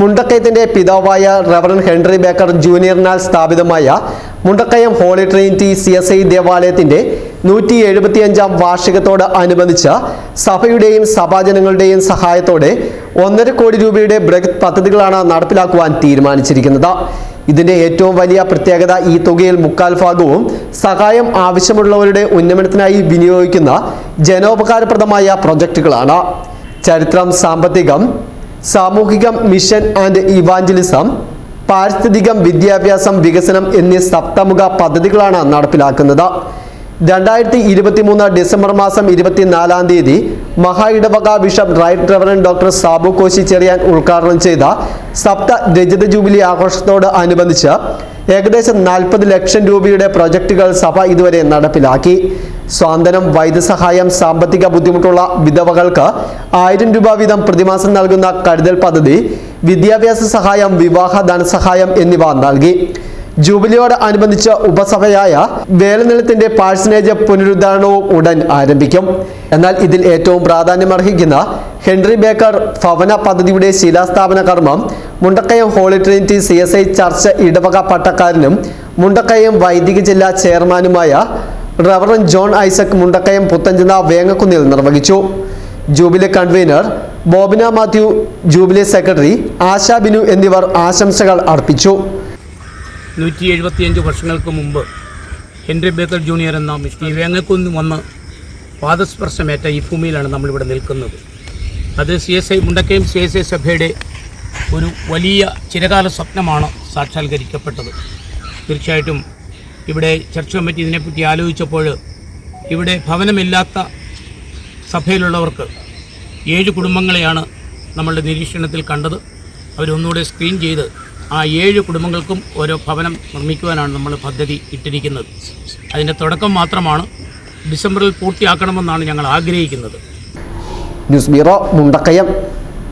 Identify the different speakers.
Speaker 1: മുണ്ടക്കയത്തിന്റെ പിതാവായ reverend Henry Baker ജൂനിയറിനാൽ സ്ഥാപിതമായ Mundakayam Holy Trinity C S I ദേവാലയത്തിന്റെ നൂറ്റി എഴുപത്തിയഞ്ചാം വാർഷികത്തോട് അനുബന്ധിച്ച് സഭയുടെയും സഭാജനങ്ങളുടെയും സഹായത്തോടെ ഒന്നര കോടി രൂപയുടെ ബൃഹത് പദ്ധതികളാണ് നടപ്പിലാക്കുവാൻ തീരുമാനിച്ചിരിക്കുന്നത്. ഇതിന്റെ ഏറ്റവും വലിയ പ്രത്യേകത ഈ തുകയിൽ മുക്കാൽ ഭാഗവും സഹായം ആവശ്യമുള്ളവരുടെ ഉന്നമനത്തിനായി വിനിയോഗിക്കുന്ന ജനോപകാരപ്രദമായ പ്രൊജക്ടുകളാണ്. ചരിത്രം സാമ്പത്തികം സാമൂഹികം മിഷൻ ആൻഡ് ഇവാഞ്ചലിസം പാരിസ്ഥിതികം വിദ്യാഭ്യാസം വികസനം എന്നീ സപ്തമുഖ പദ്ധതികളാണ് നടപ്പിലാക്കുന്നത്. രണ്ടായിരത്തി ഇരുപത്തി മൂന്ന് ഡിസംബർ മാസം ഇരുപത്തിനാലാം തീയതി മഹാ ഇടവക bishop right reverend doctor Sabu Koshy Cherian ഉദ്ഘാടനം ചെയ്ത സപ്ത രജത ജൂബിലി ആഘോഷത്തോട് അനുബന്ധിച്ച് ഏകദേശം നാൽപ്പത് ലക്ഷം രൂപയുടെ പ്രൊജക്ടുകൾ സഭ ഇതുവരെ നടപ്പിലാക്കി. സ്വാന്തനം വൈദ്യസഹായം സാമ്പത്തിക ബുദ്ധിമുട്ടുള്ള വിധവകൾക്ക് ആയിരം രൂപ വീതം പ്രതിമാസം നൽകുന്ന കരുതൽ പദ്ധതി വിദ്യാഭ്യാസ സഹായം വിവാഹ ധനസഹായം എന്നിവ നൽകി. ജൂബിലിയോട് അനുബന്ധിച്ച് ഉപസഭയായ വേലനിലത്തിന്റെ പാഴ്സനേജ് പുനരുദ്ധാരണവും ഉടൻ ആരംഭിക്കും. എന്നാൽ ഇതിൽ ഏറ്റവും പ്രാധാന്യമർഹിക്കുന്ന ഹെൻറി ബേക്കർ ഭവന പദ്ധതിയുടെ ശിലാസ്ഥാപന കർമ്മം Mundakayam Holy Trinity C S I Church ഇടവക പട്ടക്കാരനും മുണ്ടക്കയം വൈദിക ജില്ലാ ചെയർമാനുമായ reverend John Isaac Mundakayam Puthanchana വേങ്ങക്കുന്നിൽ നിർവഹിച്ചു. Jubilee convener Bobina Mathew jubilee secretary Asha Binu എന്നിവർ ആശംസകൾ അർപ്പിച്ചു.
Speaker 2: നൂറ്റി എഴുപത്തിയഞ്ച് വർഷങ്ങൾക്ക് മുമ്പ് ഹെൻറി ബേക്കർ ജൂനിയർ എന്ന മിസ്റ്റി വേങ്ങക്കുന്ന് വന്ന് പാദസ്പർശമേറ്റ ഈ ഭൂമിയിലാണ് നമ്മളിവിടെ നിൽക്കുന്നത്. അത് C S I Mundakayam C S I സഭയുടെ ഒരു വലിയ ചിരകാല സ്വപ്നമാണ് സാക്ഷാത്കരിക്കപ്പെട്ടത്. തീർച്ചയായിട്ടും ഇവിടെ ചർച്ച് കമ്മിറ്റി ഇതിനെപ്പറ്റി ആലോചിച്ചപ്പോൾ ഇവിടെ ഭവനമില്ലാത്ത സഭയിലുള്ളവർക്ക് ഏഴ് കുടുംബങ്ങളെയാണ് നമ്മളുടെ നിരീക്ഷണത്തിൽ കണ്ടത്. അവരൊന്നുകൂടെ സ്ക്രീൻ ചെയ്ത് ആ ഏഴ് കുടുംബങ്ങൾക്കും ഓരോ ഭവനം നിർമ്മിക്കുവാനാണ് നമ്മൾ പദ്ധതി ഇട്ടിരിക്കുന്നത്. അതിന്റെ തുടക്കം മാത്രമാണ് ഡിസംബറിൽ പൂർത്തിയാക്കണമെന്നാണ് ഞങ്ങൾ ആഗ്രഹിക്കുന്നത്.
Speaker 1: News bureau Mundakayam.